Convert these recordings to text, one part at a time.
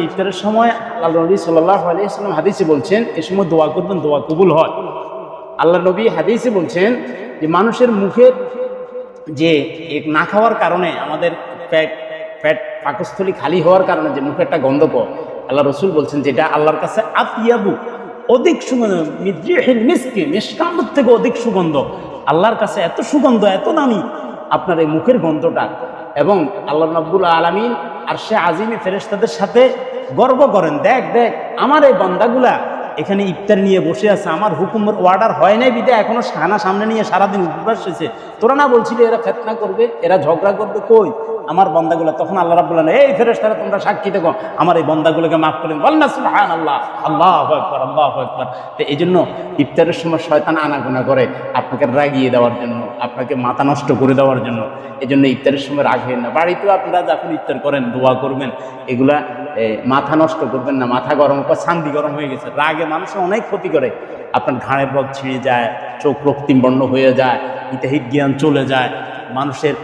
ইফতারের সময় আল্লাহ নবী সাল্লাহ আলিয়াল্লাম হাদিসে বলছেন, এ সময় দোয়া করবেন, দোয়া কবুল হয়। আল্লাহ নবী হাদিসে বলছেন যে, মানুষের মুখের যে না খাওয়ার কারণে আমাদের পেট পেট পাকস্থলী খালি হওয়ার কারণে যে মুখে একটা গন্ধ পায় আল্লাহ রসুল বলছেন যেটা আল্লাহর কাছে আতিয়াবু, অধিক সুগন্ধ মিসকে মিসকামত থেকে অধিক সুগন্ধ। আল্লাহর কাছে এত সুগন্ধ, এত দামি, আপনার এই মুখের গন্ধটা। এবং আল্লাহ নব্বুল আলমিন আর সে আজিমি ফেরেস্তাদের সাথে গর্ব করেন দেখ দেখ আমার এই বন্দাগুলা এখানে ইফতার নিয়ে বসে আছে, আমার হুকুমের অর্ডার হয় নাই বিদে, এখনও সানা সামনে নিয়ে সারাদিন উপবাস হয়েছে তোরা না বলছিলি এরা ফেতনা করবে, এরা ঝগড়া করবে কই? আমার বন্দাগুলো, তখন আল্লাহ রাবুল্লাহ এই ফেরেস তারা তোমরা সাক্ষী দেখো আমার এই বন্দাগুলোকে মাফ করেন বল না সুবহান আল্লাহ আল্লাহ একবার আল্লাহ একবার তো এই জন্য ইফতারের সময় শয়তান আনাগোনা করে আপনাকে রাগিয়ে দেওয়ার জন্য, আপনাকে মাথা নষ্ট করে দেওয়ার জন্য। এই জন্য ইফতারের সময় রাখবেন না। বাড়িতেও আপনারা যখন ইফতার করেন, দোয়া করবেন, এগুলা মাথা নষ্ট করবেন না, মাথা গরম বা শান্তি গরম হয়ে গেছে, রাগে মানুষের অনেক ক্ষতি করে। আপনার ঘাড়ের রোগ ছিঁড়ে যায়, চোখ রক্তিম বর্ণ হয়ে যায় ইতাহিত জ্ঞান চলে যায়, মানুষের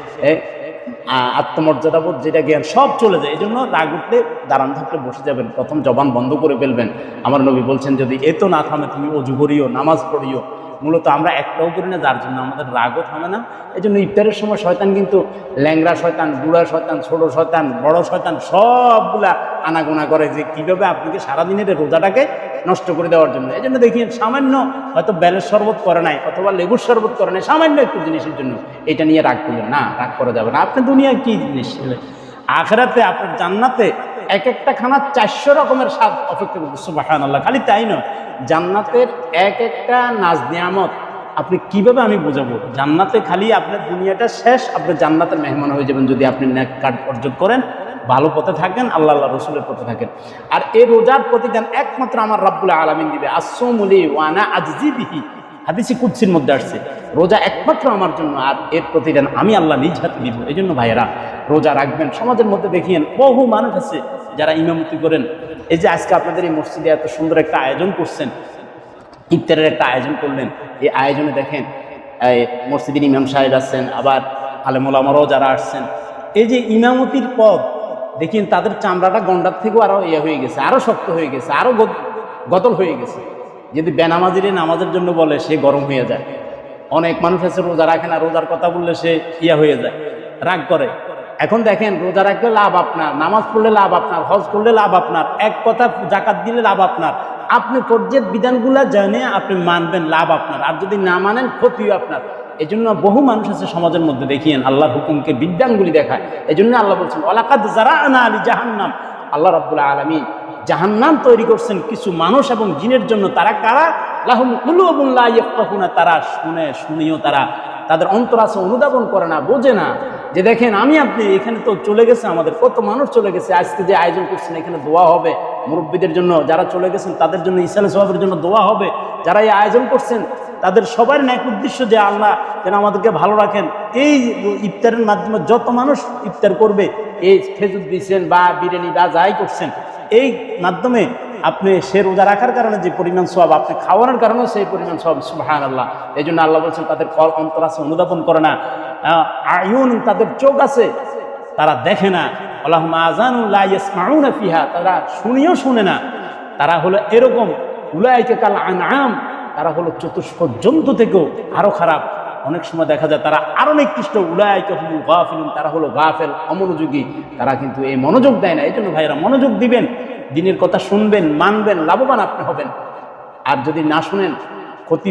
আত্মমর্যাদাবোধ যেটা জ্ঞান সব চলে যায় এই জন্য রাগ উঠলে দাঁড়ান থাকলে বসে যাবেন, প্রথম জবান বন্ধ করে ফেলবেন। আমার নবী বলছেন, যদি এতো না থামে, তুমি অজু করিও, নামাজ পড়িও মূলত আমরা একটাও করি না, যার জন্য আমাদের রাগও থামে না। এই জন্য ইফতারের সময় শয়তান কিন্তু ল্যাংরা শয়তান, বুড়া শয়তান, ছোট শয়তান, বড় শয়তান, সবগুলা আনাগোনা করে যে কীভাবে আপনাকে সারাদিনের রোজাটাকে নষ্ট করে দেওয়ার জন্য। এই জন্য দেখি সামান্য হয়তো বেলের শরবত করে নাই অথবা লেবুর শরবত করে নাই, সামান্য একটু জিনিসের জন্য। এটা নিয়ে রাগ করবেন না, রাগ করা যাবে না। আপনি দুনিয়ায় কী জিনিস? আখেরাতে আপনার জান্নাতে এক একটা খানা চারশো রকমের স্বাদ অপেক্ষা করতে সুবাহান আল্লাহ খালি তাই নয়। জান্নাতের এক একটা নাজ নিয়ামত আপনি কীভাবে আমি বোঝাবো? জান্নাতে খালি আপনার দুনিয়াটা শেষ, আপনি জান্নাতের মেহমান হয়ে যাবেন যদি আপনি ন্যাক কার্ড অর্জন করেন। ভালো পথে থাকেন, আল্লাহ আল্লাহ রসুলের পথে থাকেন। আর এই রোজার প্রতিদান একমাত্র আমার রাব্বুল আলমিন দিবে। আসমি ওয়ানা আজজি বিহি। হাদিসি কুৎসির মধ্যে আসছে, রোজা একমাত্র আমার জন্য আর এর প্রতিদান আমি আল্লাহ নিজ হাতে দিব এই জন্য ভাইয়েরা, রোজা রাখবেন। সমাজের মধ্যে দেখিয়েন, বহু মানুষ আছে যারা ইমামতি করেন, এই যে আজকে আপনাদের এই মসজিদে এত সুন্দর একটা আয়োজন করছেন, ইফতারের একটা আয়োজন করলেন, এই আয়োজনে দেখেন, এই মসজিদের ইমাম সাহেব আসছেন আবার আলেমুলামারাও যারা আসছেন, এই যে ইমামতির পদ দেখেন তাদের চামড়াটা গন্ডার থেকেও আরও ইয়ে হয়ে গেছে আরও শক্ত হয়ে গেছে আরও গতল হয়ে গেছে। যদি বেনামাজিরে নামাজের জন্য বলে, সে গরম হয়ে যায়। অনেক মানুষ আছে রোজা রাখে না, রোজার কথা বললে সে ইয়া হয়ে যায়, রাগ করে। এখন দেখেন, রোজা রাখলে লাভ আপনার, নামাজ পড়লে লাভ আপনার, হজ করলে লাভ আপনার, এক কথা জাকাত দিলে লাভ আপনার। আপনি ফরজের বিধানগুলা জানে আপনি মানবেন, লাভ আপনার। আর যদি না মানেন, ক্ষতিও আপনার। এই জন্য বহু মানুষ আছে সমাজের মধ্যে, দেখিয়েন, আল্লাহর হুকুমকে বিদ্যাঙ্গুলি দেখায়। এই জন্য আল্লাহ বলছেন ওলাকাত যারা আনা আলী জাহান্নাম আল্লাহ রাবুল্লাহ আলমী জাহান্নাম তৈরি করছেন কিছু মানুষ এবং জিনের জন্য। তারা কারা? লাহুম কুলুবুল্লাহ তারা শুনে, শুনিও তারা। তাদের অন্তর আছে অনুধাবন করে না, বোঝে না। যে দেখেন, আমি আপনি এখানে তো চলে গেছে আমাদের, কত মানুষ চলে গেছে। আজকে যে আয়োজন করছেন, এখানে দোয়া হবে। মুরব্বীদের জন্য, যারা চলে গেছেন, তাদের জন্য ইসালে সবাবের জন্য দোয়া হবে। যারা এই আয়োজন করছেন, তাদের সবার ন্যাক উদ্দেশ্য যে আল্লাহ যেন আমাদেরকে ভালো রাখেন। এই ইফতারের মাধ্যমে যত মানুষ ইফতার করবে, এই খেজুর দিচ্ছেন বা বিরিয়ানি বা যাই করছেন, এই মাধ্যমে আপনি সে রোজা রাখার কারণে যে পরিমাণ সব আপনি খাওয়ানোর কারণেও সেই পরিমাণ সব সুবাহান আল্লাহ এই জন্য আল্লাহ বলছেন, তাদের কল অন্তর আছে, অনুধাবন করে না। আয়ুন তাদের চোখ আছে, তারা দেখে না। আল্লাহ আজানুল্লাহ ফিহা, তারা শুনিও শুনে না। তারা হলো এরকম, উলাইকে কাল আনাম তারা হলো চতুষ্প জন্তু থেকেও আরও খারাপ। অনেক সময় দেখা যায় তারা আরও নিকৃষ্ট হুমুল গাফিলুন, তারা হলো গা গাফেল, অমনোযোগী। তারা কিন্তু এই মনোযোগ দেয় না। এই জন্য ভাইয়েরা, মনোযোগ দিবেন। দিনের কথা শুনবেন মানবেন লাভবান আপনি হবেন। আর যদি না শুনেন ক্ষতি